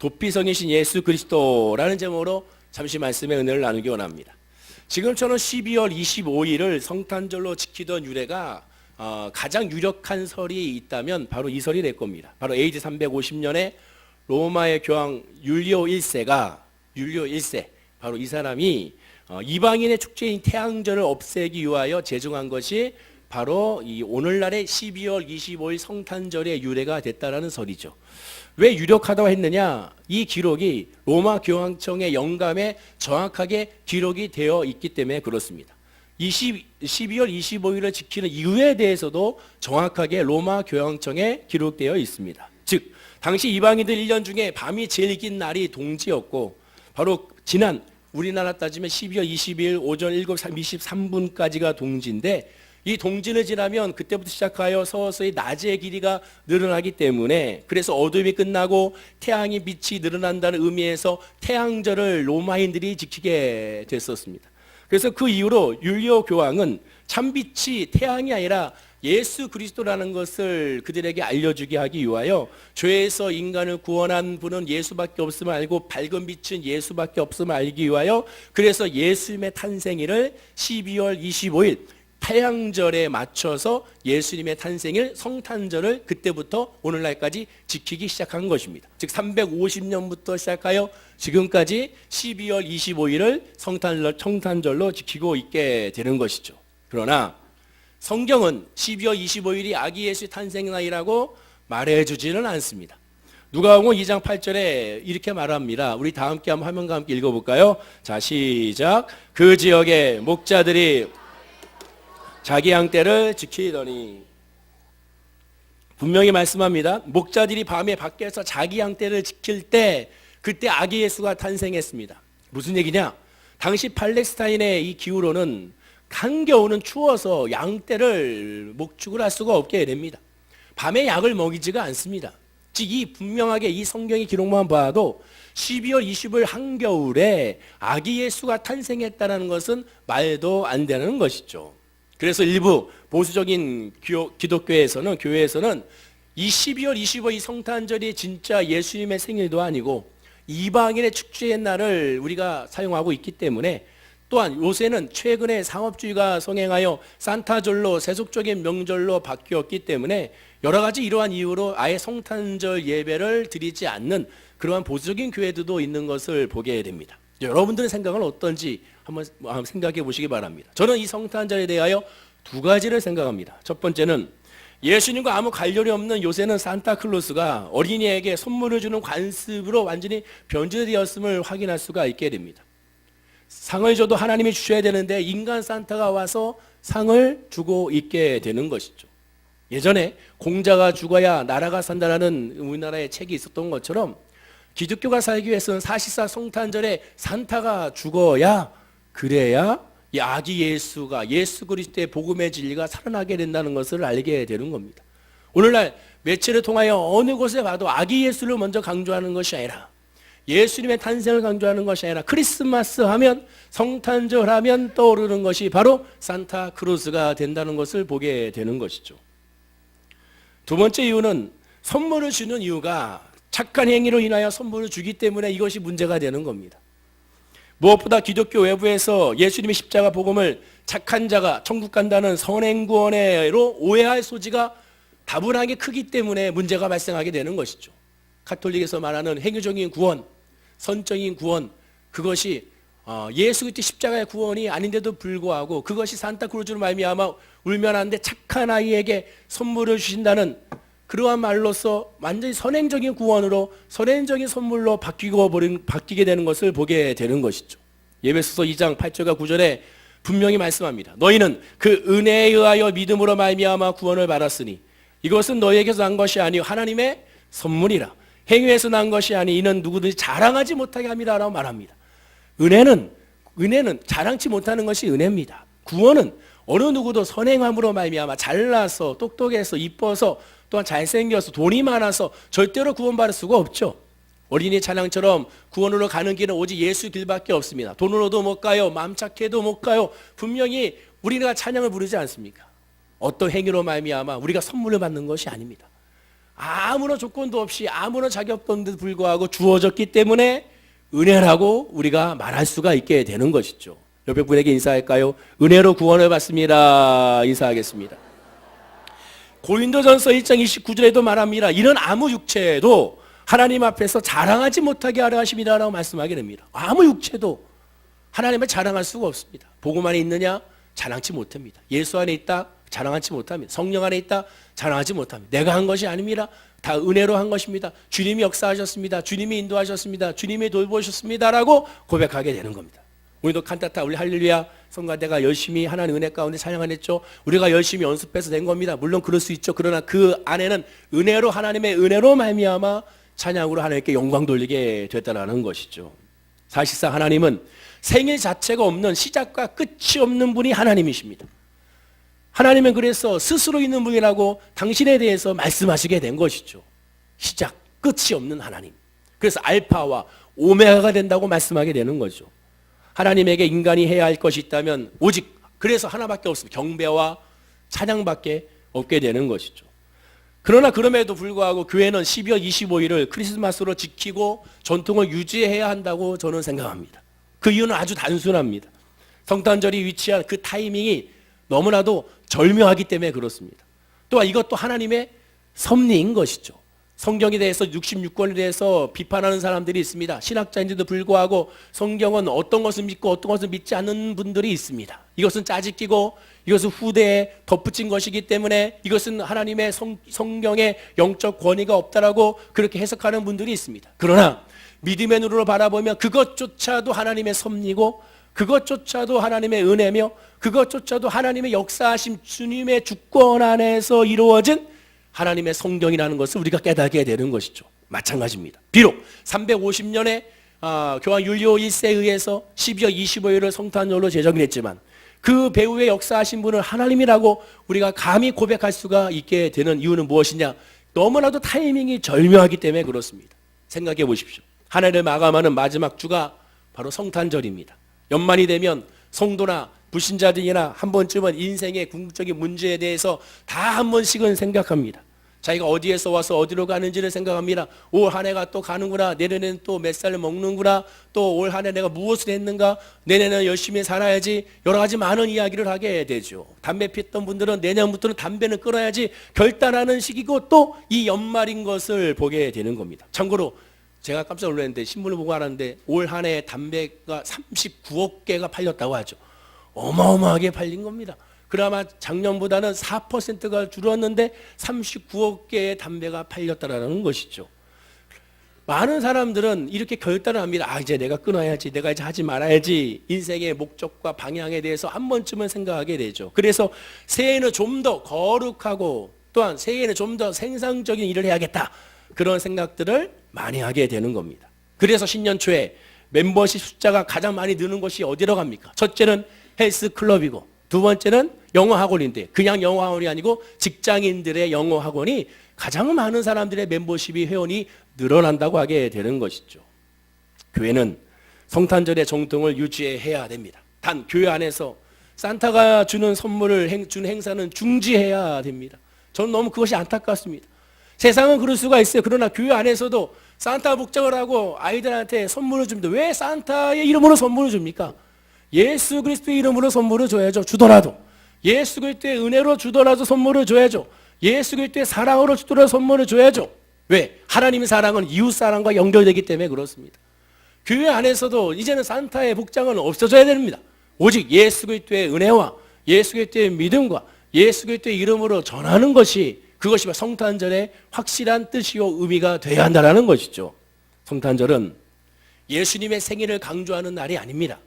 도피성이신 예수 그리스도라는 제목으로 잠시 말씀의 은혜를 나누기 원합니다. 지금처럼 12월 25일을 성탄절로 지키던 유래가 어, 가장 유력한 설이 있다면 바로 이 설이 될 겁니다. 바로 AD 350년에 로마의 교황 율리오 1세가 율리오 1세 바로 이 사람이 어, 이방인의 축제인 태양절을 없애기 위하여 제정한 것이 바로 이 오늘날의 12월 25일 성탄절의 유래가 됐다라는 설이죠. 왜 유력하다고 했느냐? 이 기록이 로마 교황청의 영감에 정확하게 기록이 되어 있기 때문에 그렇습니다. 20, 12월 25일을 지키는 이유에 대해서도 정확하게 로마 교황청에 기록되어 있습니다. 즉, 당시 이방인들 1년 중에 밤이 제일 긴 날이 동지였고, 바로 지난 우리나라 따지면 12월 22일 오전 7시 23분까지가 동지인데, 이 동지를 지나면 그때부터 시작하여 서서히 낮의 길이가 늘어나기 때문에 그래서 어둠이 끝나고 태양의 빛이 늘어난다는 의미에서 태양절을 로마인들이 지키게 됐었습니다. 그래서 그 이후로 율리오 교황은 참빛이 태양이 아니라 예수 그리스도라는 것을 그들에게 알려주게 하기 위하여 죄에서 인간을 구원한 분은 예수밖에 없음을 알고 밝은 빛은 예수밖에 없음을 알기 위하여 그래서 예수님의 탄생일을 12월 25일 태양절에 맞춰서 예수님의 탄생일 성탄절을 그때부터 오늘날까지 지키기 시작한 것입니다. 즉 350년부터 시작하여 지금까지 12월 25일을 성탄절, 성탄절로 지키고 있게 되는 것이죠. 그러나 성경은 12월 25일이 아기 예수 탄생 날이라고 말해주지는 않습니다. 누가복음 2장 8절에 이렇게 말합니다. 우리 다 함께 한번 화면과 함께 읽어볼까요? 자 시작. 그 지역에 목자들이 자기 양떼를 지키더니 분명히 말씀합니다. 목자들이 밤에 밖에서 자기 양떼를 지킬 때 그때 아기 예수가 탄생했습니다. 무슨 얘기냐? 당시 팔레스타인의 이 기후로는 한겨울은 추워서 양떼를 목축을 할 수가 없게 됩니다. 밤에 약을 먹이지가 않습니다. 즉 이 분명하게 이 성경의 기록만 봐도 12월 20일 한겨울에 아기 예수가 탄생했다는 것은 말도 안 되는 것이죠. 그래서 일부 보수적인 기독교에서는 교회에서는 이 12월 25일 성탄절이 진짜 예수님의 생일도 아니고 이방인의 축제의 날을 우리가 사용하고 있기 때문에 또한 요새는 최근에 상업주의가 성행하여 산타절로 세속적인 명절로 바뀌었기 때문에 여러 가지 이러한 이유로 아예 성탄절 예배를 드리지 않는 그러한 보수적인 교회들도 있는 것을 보게 됩니다. 여러분들의 생각은 어떤지 한번 생각해 보시기 바랍니다. 저는 이 성탄절에 대하여 두 가지를 생각합니다. 첫 번째는 예수님과 아무 관련이 없는 요새는 산타클로스가 어린이에게 선물을 주는 관습으로 완전히 변질되었음을 확인할 수가 있게 됩니다. 상을 줘도 하나님이 주셔야 되는데 인간 산타가 와서 상을 주고 있게 되는 것이죠. 예전에 공자가 죽어야 나라가 산다라는 우리나라의 책이 있었던 것처럼 기독교가 살기 위해서는 사실상 성탄절에 산타가 죽어야 그래야 이 아기 예수가 예수 그리스도의 복음의 진리가 살아나게 된다는 것을 알게 되는 겁니다. 오늘날 매체를 통하여 어느 곳에 봐도 아기 예수를 먼저 강조하는 것이 아니라 예수님의 탄생을 강조하는 것이 아니라 크리스마스 하면 성탄절 하면 떠오르는 것이 바로 산타 크루스가 된다는 것을 보게 되는 것이죠. 두 번째 이유는 선물을 주는 이유가 착한 행위로 인하여 선물을 주기 때문에 이것이 문제가 되는 겁니다. 무엇보다 기독교 외부에서 예수님의 십자가 복음을 착한 자가 천국 간다는 선행구원으로 오해할 소지가 다분하게 크기 때문에 문제가 발생하게 되는 것이죠. 카톨릭에서 말하는 행위적인 구원, 선적인 구원, 그것이 어, 예수 그리스도 십자가의 구원이 아닌데도 불구하고 그것이 산타크루즈로 말미암아 울면 안돼 착한 아이에게 선물을 주신다는 그러한 말로서 완전히 선행적인 구원으로 선행적인 선물로 바뀌고 버린 바뀌게 되는 것을 보게 되는 것이죠. 예배소서 2장 8절과 9절에 분명히 말씀합니다. 너희는 그 은혜에 의하여 믿음으로 말미암아 구원을 받았으니 이것은 너희에게서 난 것이 아니요 하나님의 선물이라. 행위에서 난 것이 아니 이는 누구든지 자랑하지 못하게 합니다라고 말합니다. 은혜는 은혜는 자랑치 못하는 것이 은혜입니다. 구원은 어느 누구도 선행함으로 말미암아 잘나서 똑똑해서 이뻐서 또한 잘생겨서 돈이 많아서 절대로 구원받을 수가 없죠. 어린이 찬양처럼 구원으로 가는 길은 오직 예수 길밖에 없습니다. 돈으로도 못 가요. 마음 착해도 못 가요. 분명히 우리가 찬양을 부르지 않습니까? 어떤 행위로 말미암아 우리가 선물을 받는 것이 아닙니다. 아무런 조건도 없이 아무런 자격도 불구하고 주어졌기 때문에 은혜라고 우리가 말할 수가 있게 되는 것이죠. 옆에 분에게 인사할까요? 은혜로 구원을 받습니다. 인사하겠습니다. 고린도전서 1장 29절에도 말합니다. 이런 아무 육체도 하나님 앞에서 자랑하지 못하게 하려 하심이라고 말씀하게 됩니다. 아무 육체도 하나님을 자랑할 수가 없습니다. 복음 안에 있느냐? 자랑치 못합니다. 예수 안에 있다? 자랑하지 못합니다. 성령 안에 있다? 자랑하지 못합니다. 내가 한 것이 아닙니다. 다 은혜로 한 것입니다. 주님이 역사하셨습니다. 주님이 인도하셨습니다. 주님이 돌보셨습니다라고 고백하게 되는 겁니다. 우리도 칸타타 우리 할렐루야 성가대가 열심히 하나님 은혜 가운데 찬양을 했죠. 우리가 열심히 연습해서 된 겁니다. 물론 그럴 수 있죠. 그러나 그 안에는 은혜로 하나님의 은혜로 말미암아 찬양으로 하나님께 영광 돌리게 됐다라는 것이죠. 사실상 하나님은 생일 자체가 없는 시작과 끝이 없는 분이 하나님이십니다. 하나님은 그래서 스스로 있는 분이라고 당신에 대해서 말씀하시게 된 것이죠. 시작, 끝이 없는 하나님. 그래서 알파와 오메가가 된다고 말씀하게 되는 거죠. 하나님에게 인간이 해야 할 것이 있다면 오직 그래서 하나밖에 없습니다. 경배와 찬양밖에 없게 되는 것이죠. 그러나 그럼에도 불구하고 교회는 12월 25일을 크리스마스로 지키고 전통을 유지해야 한다고 저는 생각합니다. 그 이유는 아주 단순합니다. 성탄절이 위치한 그 타이밍이 너무나도 절묘하기 때문에 그렇습니다. 또한 이것도 하나님의 섭리인 것이죠. 성경에 대해서 66권에 대해서 비판하는 사람들이 있습니다. 신학자인데도 불구하고 성경은 어떤 것을 믿고 어떤 것을 믿지 않는 분들이 있습니다. 이것은 짜집기고 이것은 후대에 덧붙인 것이기 때문에 이것은 하나님의 성, 성경에 영적 권위가 없다라고 그렇게 해석하는 분들이 있습니다. 그러나 믿음의 눈으로 바라보면 그것조차도 하나님의 섭리고 그것조차도 하나님의 은혜며 그것조차도 하나님의 역사하심 주님의 주권 안에서 이루어진 하나님의 성경이라는 것을 우리가 깨닫게 되는 것이죠. 마찬가지입니다. 비록 350년에 아, 교황 율리오 1세에 의해서 12월 25일을 성탄절로 제정이 됐지만 그 배후에 역사하신 분은 하나님이라고 우리가 감히 고백할 수가 있게 되는 이유는 무엇이냐? 너무나도 타이밍이 절묘하기 때문에 그렇습니다. 생각해 보십시오. 한 해를 마감하는 마지막 주가 바로 성탄절입니다. 연말이 되면 성도나 불신자들이나 한 번쯤은 인생의 궁극적인 문제에 대해서 다 한 번씩은 생각합니다. 자기가 어디에서 와서 어디로 가는지를 생각합니다. 올 한 해가 또 가는구나. 내년에는 또 몇 살 먹는구나. 또 올 한 해 내가 무엇을 했는가. 내년에는 열심히 살아야지. 여러 가지 많은 이야기를 하게 되죠. 담배 피던 분들은 내년부터는 담배는 끊어야지 결단하는 시기고 또 이 연말인 것을 보게 되는 겁니다. 참고로 제가 깜짝 놀랐는데 신문을 보고 알았는데 올 한 해 담배가 39억 개가 팔렸다고 하죠. 어마어마하게 팔린 겁니다. 그나마 작년보다는 4%가 줄었는데 39억 개의 담배가 팔렸다라는 것이죠. 많은 사람들은 이렇게 결단을 합니다. 아, 이제 내가 끊어야지. 내가 이제 하지 말아야지. 인생의 목적과 방향에 대해서 한 번쯤은 생각하게 되죠. 그래서 새해는 좀 더 거룩하고 또한 새해는 좀 더 생산적인 일을 해야겠다. 그런 생각들을 많이 하게 되는 겁니다. 그래서 신년 초에 멤버십 숫자가 가장 많이 느는 것이 어디로 갑니까? 첫째는 헬스 클럽이고 두 번째는 영어 학원인데 그냥 영어 학원이 아니고 직장인들의 영어 학원이 가장 많은 사람들의 멤버십이 회원이 늘어난다고 하게 되는 것이죠. 교회는 성탄절의 정통을 유지해야 됩니다. 단 교회 안에서 산타가 주는 선물을 행, 준 행사는 중지해야 됩니다. 저는 너무 그것이 안타깝습니다. 세상은 그럴 수가 있어요. 그러나 교회 안에서도 산타 복장을 하고 아이들한테 선물을 줍니다. 왜 산타의 이름으로 선물을 줍니까? 예수 그리스도의 이름으로 선물을 줘야죠. 주더라도. 예수 그리스도의 은혜로 주더라도 선물을 줘야죠. 예수 그리스도의 사랑으로 주더라도 선물을 줘야죠. 왜? 하나님의 사랑은 이웃 사랑과 연결되기 때문에 그렇습니다. 교회 안에서도 이제는 산타의 복장은 없어져야 됩니다. 오직 예수 그리스도의 은혜와 예수 그리스도의 믿음과 예수 그리스도의 이름으로 전하는 것이 그것이 성탄절의 확실한 뜻이요 의미가 되어야 한다는 것이죠. 성탄절은 예수님의 생일을 강조하는 날이 아닙니다.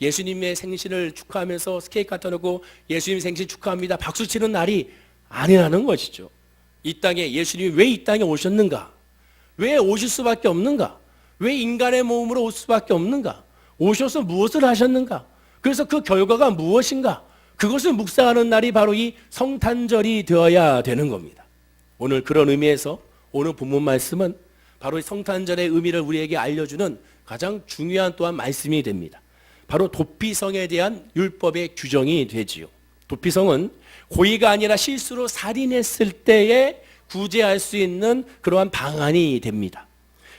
예수님의 생신을 축하하면서 스케이크 갖다 놓고 예수님 생신 축하합니다. 박수 치는 날이 아니라는 것이죠. 이 땅에 예수님이 왜 이 땅에 오셨는가? 왜 오실 수밖에 없는가? 왜 인간의 몸으로 올 수밖에 없는가? 오셔서 무엇을 하셨는가? 그래서 그 결과가 무엇인가? 그것을 묵상하는 날이 바로 이 성탄절이 되어야 되는 겁니다. 오늘 그런 의미에서 오늘 본문 말씀은 바로 이 성탄절의 의미를 우리에게 알려주는 가장 중요한 또한 말씀이 됩니다. 바로 도피성에 대한 율법의 규정이 되지요. 도피성은 고의가 아니라 실수로 살인했을 때의 구제할 수 있는 그러한 방안이 됩니다.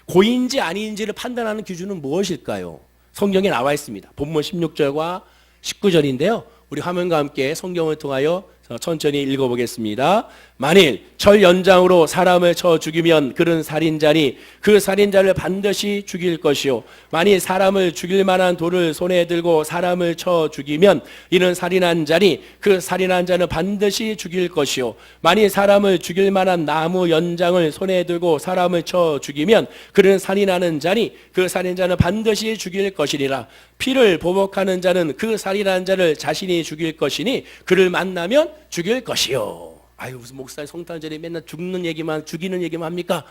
고인지 아닌지를 판단하는 기준은 무엇일까요? 성경에 나와 있습니다. 본문 16절과 19절인데요. 우리 화면과 함께 성경을 통하여 천천히 읽어보겠습니다. 만일 철 연장으로 사람을 쳐 죽이면 그는 살인자니 그 살인자를 반드시 죽일 것이요. 만일 사람을 죽일 만한 돌을 손에 들고 사람을 쳐 죽이면 이는 살인한 자니 그 살인한 자는 반드시 죽일 것이요. 만일 사람을 죽일 만한 나무 연장을 손에 들고 사람을 쳐 죽이면 그는 살인하는 자니 그 살인자는 반드시 죽일 것이니라. 피를 보복하는 자는 그 살인한 자를 자신이 죽일 것이니 그를 만나면 죽일 것이요. 아유 무슨 목사님 성탄절에 맨날 죽는 얘기만 죽이는 얘기만 합니까?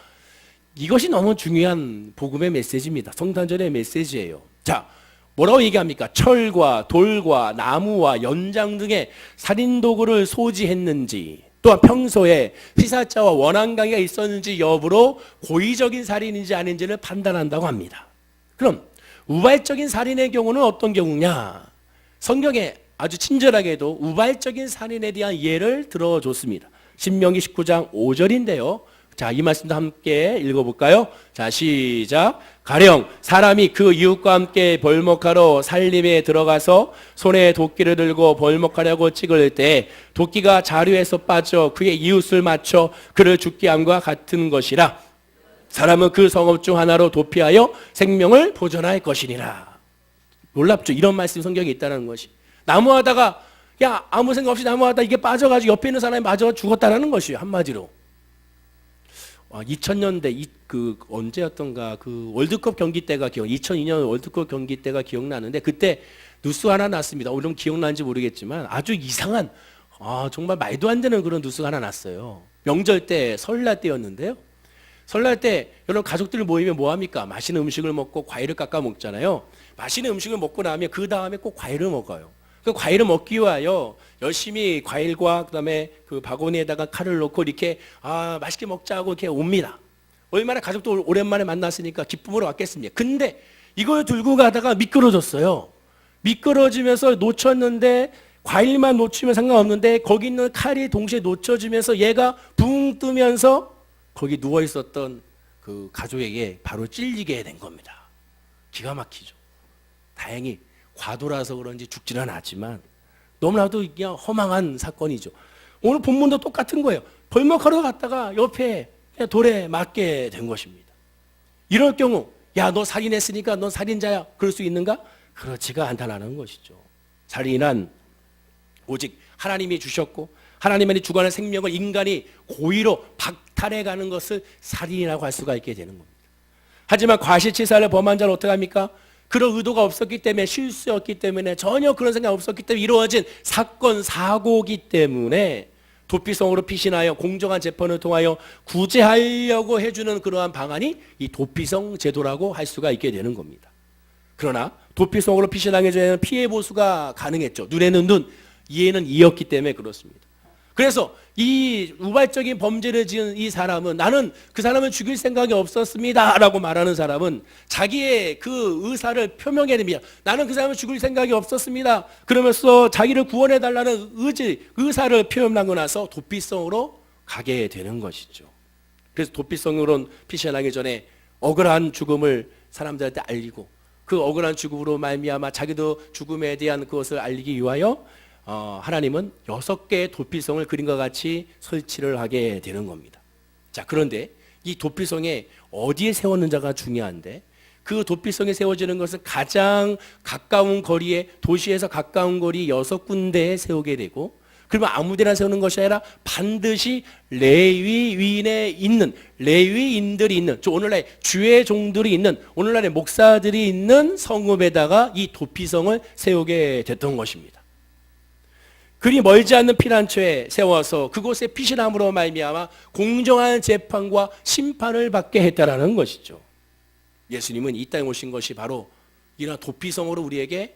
이것이 너무 중요한 복음의 메시지입니다. 성탄절의 메시지예요. 자, 뭐라고 얘기합니까? 철과 돌과 나무와 연장 등의 살인 도구를 소지했는지 또한 평소에 피살자와 원한 관계가 있었는지 여부로 고의적인 살인인지 아닌지를 판단한다고 합니다. 그럼 우발적인 살인의 경우는 어떤 경우냐? 성경에 아주 친절하게도 우발적인 살인에 대한 예를 들어줬습니다. 신명기 19장 5절인데요. 자, 이 말씀도 함께 읽어볼까요? 자, 시작. 가령 사람이 그 이웃과 함께 벌목하러 살림에 들어가서 손에 도끼를 들고 벌목하려고 찍을 때 도끼가 자루에서 빠져 그의 이웃을 맞춰 그를 죽게 함과 같은 것이라. 사람은 그 성업 중 하나로 도피하여 생명을 보존할 것이니라. 놀랍죠? 이런 말씀 성경에 있다는 것이. 나무하다가 야 아무 생각 없이 나무하다 이게 빠져가지고 옆에 있는 사람이 맞아 죽었다라는 것이에요 한마디로. 와, 2000년대 이, 그 언제였던가 그 월드컵 경기 때가 기억 2002년 월드컵 경기 때가 기억나는데 그때 뉴스 하나 났습니다. 오늘 기억나는지 모르겠지만 아주 이상한 아 정말 말도 안 되는 그런 뉴스가 하나 났어요. 명절 때 설날 때였는데요. 설날 때 여러분 가족들 모이면 뭐 합니까? 맛있는 음식을 먹고 과일을 깎아 먹잖아요. 맛있는 음식을 먹고 나면 그 다음에 꼭 과일을 먹어요. 그 과일을 먹기 위하여 열심히 과일과 그다음에 그 바구니에다가 칼을 넣고 이렇게 아 맛있게 먹자고 이렇게 옵니다. 얼마나 가족도 오랜만에 만났으니까 기쁨으로 왔겠습니까? 근데 이걸 들고 가다가 미끄러졌어요. 미끄러지면서 놓쳤는데 과일만 놓치면 상관없는데 거기 있는 칼이 동시에 놓쳐지면서 얘가 붕 뜨면서 거기 누워 있었던 그 가족에게 바로 찔리게 된 겁니다. 기가 막히죠. 다행히 과도라서 그런지 죽지는 않았지만 너무나도 그냥 허망한 사건이죠. 오늘 본문도 똑같은 거예요. 벌목하러 갔다가 옆에 돌에 맞게 된 것입니다. 이럴 경우 야 너 살인했으니까 넌 살인자야 그럴 수 있는가? 그렇지가 않다라는 것이죠. 살인한 오직 하나님이 주셨고 하나님의 주관의 생명을 인간이 고의로 박탈해 가는 것을 살인이라고 할 수가 있게 되는 겁니다. 하지만 과실치사를 범한 자는 어떻게 합니까? 그런 의도가 없었기 때문에 실수였기 때문에 전혀 그런 생각 없었기 때문에 이루어진 사건 사고기 때문에 도피성으로 피신하여 공정한 재판을 통하여 구제하려고 해주는 그러한 방안이 이 도피성 제도라고 할 수가 있게 되는 겁니다. 그러나 도피성으로 피신하기 전에는 피해 보수가 가능했죠. 눈에는 눈, 이에는 이였기 때문에 그렇습니다. 그래서 이 우발적인 범죄를 지은 이 사람은 나는 그 사람을 죽일 생각이 없었습니다. 라고 말하는 사람은 자기의 그 의사를 표명해야 됩니다. 나는 그 사람을 죽일 생각이 없었습니다. 그러면서 자기를 구원해 달라는 의지, 의사를 표현하고 나서 도피성으로 가게 되는 것이죠. 그래서 도피성으로 피신하기 전에 억울한 죽음을 사람들한테 알리고 그 억울한 죽음으로 말미암아 자기도 죽음에 대한 그것을 알리기 위하여 어, 하나님은 여섯 개의 도피성을 그림과 같이 설치를 하게 되는 겁니다. 자, 그런데 이 도피성에 어디에 세웠는지가 중요한데 그 도피성에 세워지는 것은 가장 가까운 거리에 도시에서 가까운 거리 여섯 군데에 세우게 되고 그러면 아무데나 세우는 것이 아니라 반드시 레위인에 있는 레위인들이 있는 오늘날 주의 종들이 있는 오늘날의 목사들이 있는 성읍에다가 이 도피성을 세우게 됐던 것입니다. 그리 멀지 않는 피난처에 세워서 그곳에 피신함으로 말미암아 공정한 재판과 심판을 받게 했다라는 것이죠. 예수님은 이 땅에 오신 것이 바로 이런 도피성으로 우리에게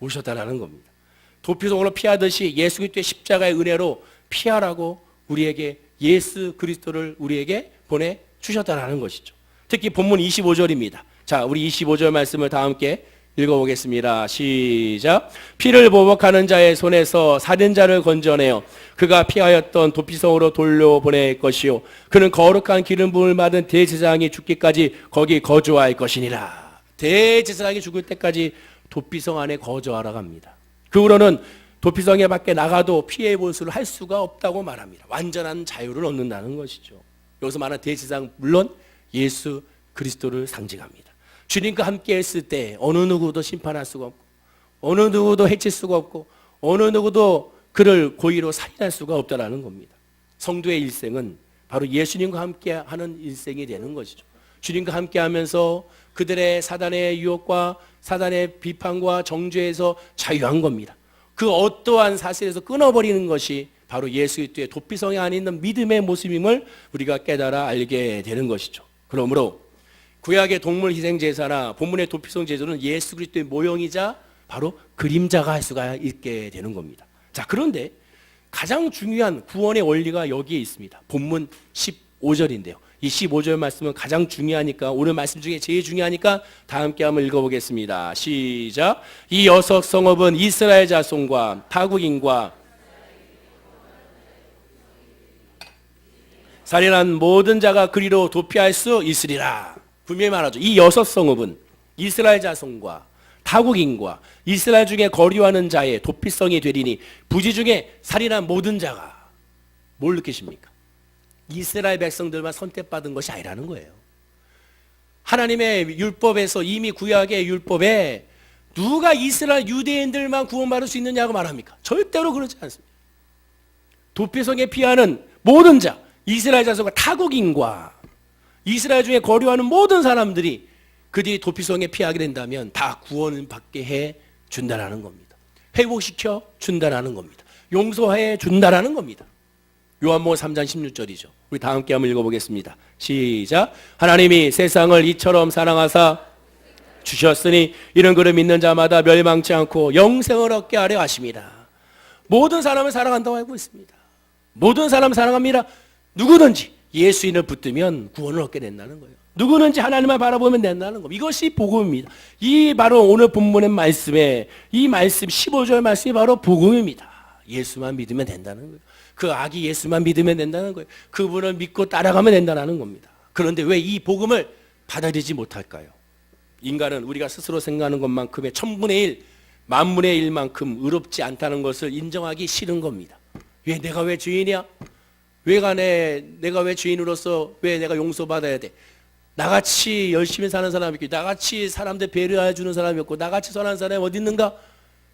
오셨다라는 겁니다. 도피성으로 피하듯이 예수 그리스도의 십자가의 은혜로 피하라고 우리에게 예수 그리스도를 우리에게 보내 주셨다라는 것이죠. 특히 본문 25절입니다. 자, 우리 25절 말씀을 다 함께 읽어보겠습니다. 시작. 피를 보복하는 자의 손에서 살인자를 건져내어 그가 피하였던 도피성으로 돌려보낼 것이요. 그는 거룩한 기름 부음을 받은 대제사장이 죽기까지 거기 거주할 것이니라. 대제사장이 죽을 때까지 도피성 안에 거주하라고 합니다. 그 후로는 도피성에 밖에 나가도 피해 보수를 할 수가 없다고 말합니다. 완전한 자유를 얻는다는 것이죠. 여기서 말하는 대제사장 물론 예수 그리스도를 상징합니다. 주님과 함께 했을 때 어느 누구도 심판할 수가 없고 어느 누구도 해칠 수가 없고 어느 누구도 그를 고의로 살인할 수가 없다라는 겁니다. 성도의 일생은 바로 예수님과 함께 하는 일생이 되는 것이죠. 주님과 함께 하면서 그들의 사단의 유혹과 사단의 비판과 정죄에서 자유한 겁니다. 그 어떠한 사실에서 끊어버리는 것이 바로 예수 그리스도의 도피성에 안 있는 믿음의 모습임을 우리가 깨달아 알게 되는 것이죠. 그러므로 구약의 동물 희생 제사나 본문의 도피성 제도는 예수 그리스도의 모형이자 바로 그림자가 할 수가 있게 되는 겁니다. 자, 그런데 가장 중요한 구원의 원리가 여기에 있습니다. 본문 15절인데요. 이 15절 말씀은 가장 중요하니까 오늘 말씀 중에 제일 중요하니까 다 함께 한번 읽어보겠습니다. 시작. 이 여섯 성읍은 이스라엘 자손과 타국인과 살인한 모든 자가 그리로 도피할 수 있으리라. 분명히 말하죠. 이 여섯 성읍은 이스라엘 자손과 타국인과 이스라엘 중에 거류하는 자의 도피성이 되리니 부지 중에 살인한 모든 자가 뭘 느끼십니까? 이스라엘 백성들만 선택받은 것이 아니라는 거예요. 하나님의 율법에서 이미 구약의 율법에 누가 이스라엘 유대인들만 구원받을 수 있느냐고 말합니까? 절대로 그렇지 않습니다. 도피성에 피하는 모든 자, 이스라엘 자손과 타국인과 이스라엘 중에 거류하는 모든 사람들이 그들이 도피성에 피하게 된다면 다 구원을 받게 해 준다라는 겁니다. 회복시켜 준다라는 겁니다. 용서해 준다라는 겁니다. 요한복음 3장 16절이죠. 우리 다 함께 한번 읽어보겠습니다. 시작. 하나님이 세상을 이처럼 사랑하사 주셨으니 이런 그를 믿는 자마다 멸망치 않고 영생을 얻게 하려 하십니다. 모든 사람을 사랑한다고 알고 있습니다. 모든 사람을 사랑합니다. 누구든지 예수인을 붙들면 구원을 얻게 된다는 거예요. 누구든지 하나님을 바라보면 된다는 것. 이것이 복음입니다. 이 바로 오늘 본문의 말씀에 이 말씀 15절 말씀이 바로 복음입니다. 예수만 믿으면 된다는 거예요. 그 아기 예수만 믿으면 된다는 거예요. 그분을 믿고 따라가면 된다는 겁니다. 그런데 왜 이 복음을 받아들이지 못할까요? 인간은 우리가 스스로 생각하는 것만큼의 천분의 일, 만분의 일만큼 의롭지 않다는 것을 인정하기 싫은 겁니다. 왜 내가 왜 주인이야? 내 내가 왜 주인으로서 왜 내가 용서받아야 돼? 나같이 열심히 사는 사람이 있고 나같이 사람들 배려해 주는 사람이 없고 나같이 선한 사람이 어디 있는가?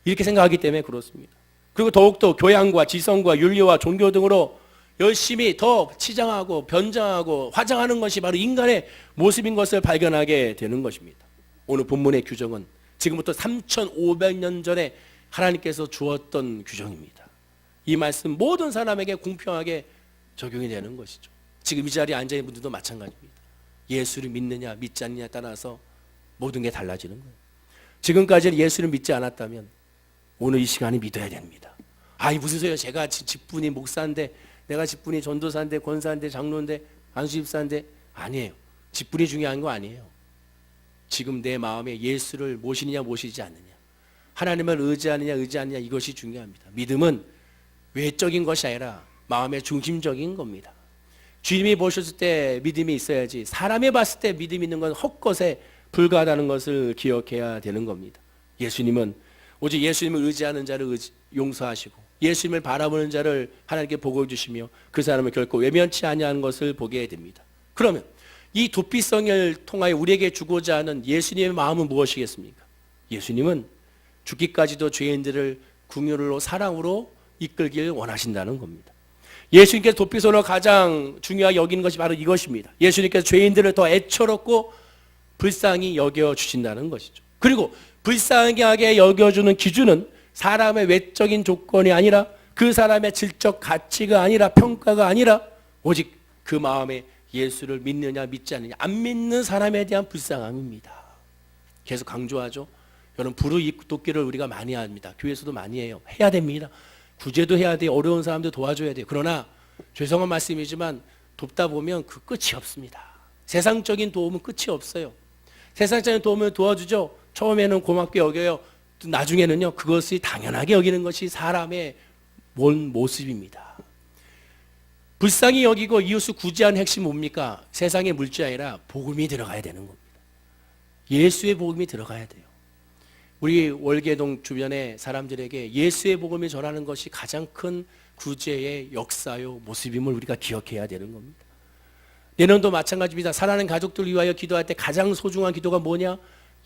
이렇게 생각하기 때문에 그렇습니다. 그리고 더욱더 교양과 지성과 윤리와 종교 등으로 열심히 더 치장하고 변장하고 화장하는 것이 바로 인간의 모습인 것을 발견하게 되는 것입니다. 오늘 본문의 규정은 지금부터 3,500년 전에 하나님께서 주었던 규정입니다. 이 말씀 모든 사람에게 공평하게 적용이 되는 것이죠. 지금 이 자리에 앉아 있는 분들도 마찬가지입니다. 예수를 믿느냐 믿지 않느냐에 따라서 모든 게 달라지는 거예요. 지금까지는 예수를 믿지 않았다면 오늘 이 시간에 믿어야 됩니다. 아이 무슨 소리야? 제가 지- 직분이 목사인데 내가 직분이 전도사인데 권사인데 장로인데 안수집사인데 아니에요. 직분이 중요한 거 아니에요. 지금 내 마음에 예수를 모시느냐 모시지 않느냐 하나님을 의지하느냐 의지하느냐 이것이 중요합니다. 믿음은 외적인 것이 아니라 마음의 중심적인 겁니다. 주님이 보셨을 때 믿음이 있어야지 사람이 봤을 때 믿음 있는 건 헛것에 불과하다는 것을 기억해야 되는 겁니다. 예수님은 오직 예수님을 의지하는 자를 의지- 용서하시고 예수님을 바라보는 자를 하나님께 복을 주시며 그 사람을 결코 외면치 아니하는 것을 보게 됩니다. 그러면 이 도피성을 통하여 우리에게 주고자 하는 예수님의 마음은 무엇이겠습니까? 예수님은 죽기까지도 죄인들을 궁유로 사랑으로 이끌길 원하신다는 겁니다. 예수님께서 도피성을 가장 중요하게 여기는 것이 바로 이것입니다. 예수님께서 죄인들을 더 애처롭고 불쌍히 여겨 주신다는 것이죠. 그리고 불쌍하게 여겨주는 기준은 사람의 외적인 조건이 아니라 그 사람의 질적 가치가 아니라 평가가 아니라 오직 그 마음에 예수를 믿느냐 믿지 않느냐 안 믿는 사람에 대한 불쌍함입니다. 계속 강조하죠. 여러분 돕기를 우리가 많이 합니다. 교회에서도 많이 해요. 해야 됩니다. 구제도 해야 돼요. 어려운 사람들 도와줘야 돼요. 그러나 죄송한 말씀이지만 돕다 보면 그 끝이 없습니다. 세상적인 도움은 끝이 없어요. 세상적인 도움을 도와주죠. 처음에는 고맙게 여겨요. 또 나중에는요 그것이 당연하게 여기는 것이 사람의 본 모습입니다. 불쌍히 여기고 이웃을 구제하는 핵심 뭡니까? 세상의 물질이 아니라 복음이 들어가야 되는 겁니다. 예수의 복음이 들어가야 돼요. 우리 월계동 주변의 사람들에게 예수의 복음을 전하는 것이 가장 큰 구제의 역사요 모습임을 우리가 기억해야 되는 겁니다. 내년도 마찬가지입니다. 사랑하는 가족들 위하여 기도할 때 가장 소중한 기도가 뭐냐?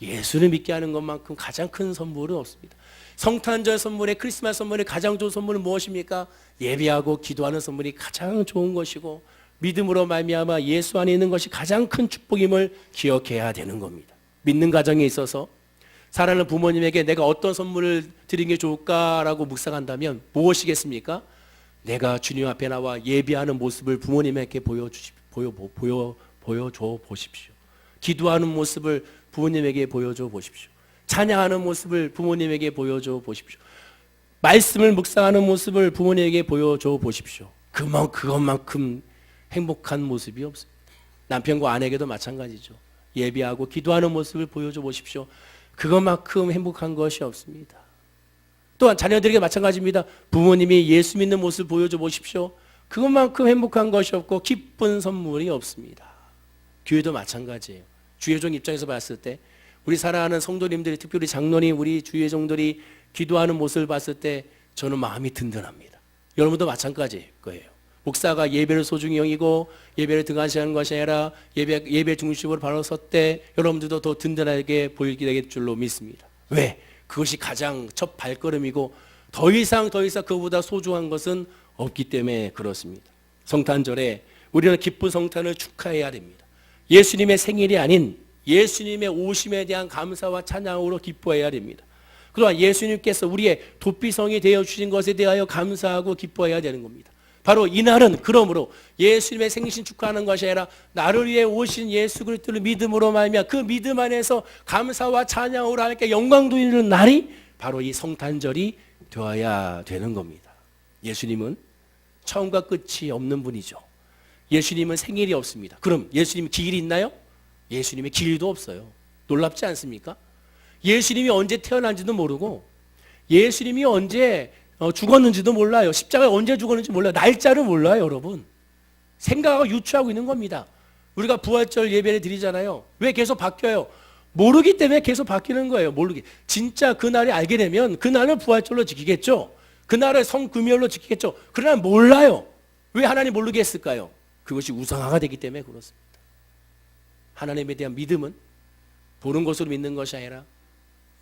예수를 믿게 하는 것만큼 가장 큰 선물은 없습니다. 성탄절 선물에 크리스마스 선물에 가장 좋은 선물은 무엇입니까? 예배하고 기도하는 선물이 가장 좋은 것이고 믿음으로 말미암아 예수 안에 있는 것이 가장 큰 축복임을 기억해야 되는 겁니다. 믿는 가정에 있어서 사랑하는 부모님에게 내가 어떤 선물을 드리는 게 좋을까라고 묵상한다면 무엇이겠습니까? 내가 주님 앞에 나와 예배하는 모습을 부모님에게 보여주시 보여 보여 보여줘 보십시오. 기도하는 모습을 부모님에게 보여줘 보십시오. 찬양하는 모습을 부모님에게 보여줘 보십시오. 말씀을 묵상하는 모습을 부모님에게 보여줘 보십시오. 그만 그것만큼 행복한 모습이 없습니다. 남편과 아내에게도 마찬가지죠. 예비하고 기도하는 모습을 보여줘 보십시오. 그것만큼 행복한 것이 없습니다. 또한 자녀들에게 마찬가지입니다. 부모님이 예수 믿는 모습을 보여줘 보십시오. 그것만큼 행복한 것이 없고 기쁜 선물이 없습니다. 교회도 마찬가지예요. 주의종 입장에서 봤을 때 우리 사랑하는 성도님들이 특별히 장로님 우리 주의종들이 기도하는 모습을 봤을 때 저는 마음이 든든합니다. 여러분도 마찬가지일 거예요. 목사가 예배를 소중히 여기고 예배를 등한시하는 것이 아니라 예배, 예배 중심으로 바로 섰때 여러분들도 더 든든하게 보이게 될 줄로 믿습니다. 왜? 그것이 가장 첫 발걸음이고 더 이상 더 이상 그보다 소중한 것은 없기 때문에 그렇습니다. 성탄절에 우리는 기쁜 성탄을 축하해야 됩니다. 예수님의 생일이 아닌 예수님의 오심에 대한 감사와 찬양으로 기뻐해야 됩니다. 그동안 예수님께서 우리의 도피성이 되어 주신 것에 대하여 감사하고 기뻐해야 되는 겁니다. 바로 이날은 그러므로 예수님의 생신 축하하는 것이 아니라 나를 위해 오신 예수 그리스도를 믿음으로 말미암아 그 믿음 안에서 감사와 찬양으로 하나님께 영광 돌리는 날이 바로 이 성탄절이 되어야 되는 겁니다. 예수님은 처음과 끝이 없는 분이죠. 예수님은 생일이 없습니다. 그럼 예수님 기일이 있나요? 예수님의 기일도 없어요. 놀랍지 않습니까? 예수님이 언제 태어난지도 모르고 예수님이 언제 어, 죽었는지도 몰라요. 십자가에 언제 죽었는지 몰라요. 날짜를 몰라요, 여러분. 생각하고 유추하고 있는 겁니다. 우리가 부활절 예배를 드리잖아요. 왜 계속 바뀌어요? 모르기 때문에 계속 바뀌는 거예요. 모르기. 진짜 그날이 알게 되면 그날을 부활절로 지키겠죠. 그날을 성금요일로 지키겠죠. 그러나 몰라요. 왜 하나님 모르게 했을까요? 그것이 우상화가 되기 때문에 그렇습니다. 하나님에 대한 믿음은 보는 것으로 믿는 것이 아니라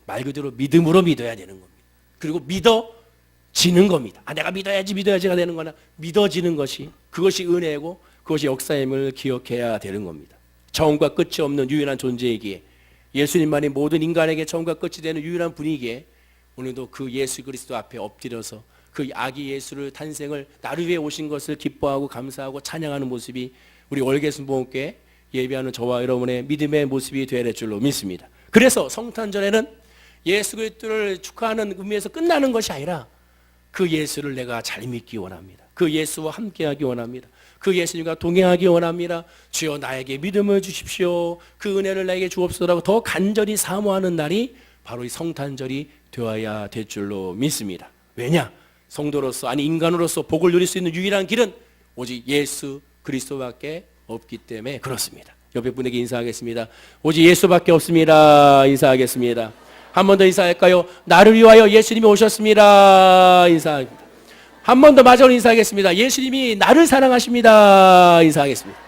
말 그대로 믿음으로 믿어야 되는 겁니다. 그리고 믿어 지는 겁니다. 아, 내가 믿어야지 믿어야지가 되는 거나 믿어지는 것이 그것이 은혜고 그것이 역사임을 기억해야 되는 겁니다. 처음과 끝이 없는 유일한 존재이기에 예수님만이 모든 인간에게 처음과 끝이 되는 유일한 분이기에 오늘도 그 예수 그리스도 앞에 엎드려서 그 아기 예수를 탄생을 나를 위해 오신 것을 기뻐하고 감사하고 찬양하는 모습이 우리 월계순복음교회 예배하는 저와 여러분의 믿음의 모습이 되어야 될 줄로 믿습니다. 그래서 성탄절에는 예수 그리스도를 축하하는 의미에서 끝나는 것이 아니라 그 예수를 내가 잘 믿기 원합니다. 그 예수와 함께하기 원합니다. 그 예수님과 동행하기 원합니다. 주여 나에게 믿음을 주십시오. 그 은혜를 나에게 주옵소서라고 더 간절히 사모하는 날이 바로 이 성탄절이 되어야 될 줄로 믿습니다. 왜냐? 성도로서 아니 인간으로서 복을 누릴 수 있는 유일한 길은 오직 예수 그리스도밖에 없기 때문에 그렇습니다. 옆에 분에게 인사하겠습니다. 오직 예수밖에 없습니다. 인사하겠습니다. 한 번 더 인사할까요? 나를 위하여 예수님이 오셨습니다. 인사합니다. 한 번 더 마지막으로 인사하겠습니다. 예수님이 나를 사랑하십니다. 인사하겠습니다.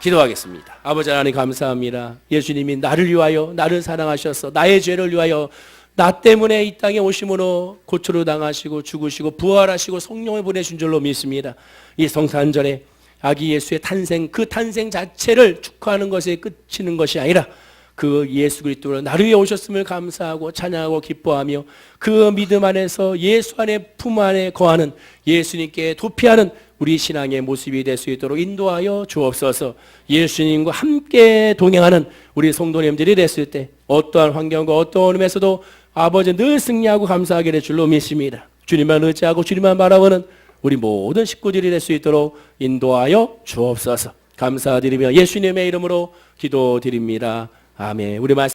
기도하겠습니다. 아버지 하나님 감사합니다. 예수님이 나를 위하여 나를 사랑하셔서 나의 죄를 위하여 나 때문에 이 땅에 오심으로 고초를 당하시고 죽으시고 부활하시고 성령을 보내신 줄로 믿습니다. 이 성탄절에 아기 예수의 탄생 그 탄생 자체를 축하하는 것에 끝이는 것이 아니라 그 예수 그리스도로 나를 위해 오셨음을 감사하고 찬양하고 기뻐하며 그 믿음 안에서 예수 안에 품 안에 거하는 예수님께 도피하는 우리 신앙의 모습이 될 수 있도록 인도하여 주옵소서. 예수님과 함께 동행하는 우리 성도님들이 됐을 때 어떠한 환경과 어떠한 의미에서도 아버지 늘 승리하고 감사하게 될 줄로 믿습니다. 주님만 의지하고 주님만 바라보는 우리 모든 식구들이 될 수 있도록 인도하여 주옵소서. 감사드리며 예수님의 이름으로 기도드립니다. 아멘. 우리 말씀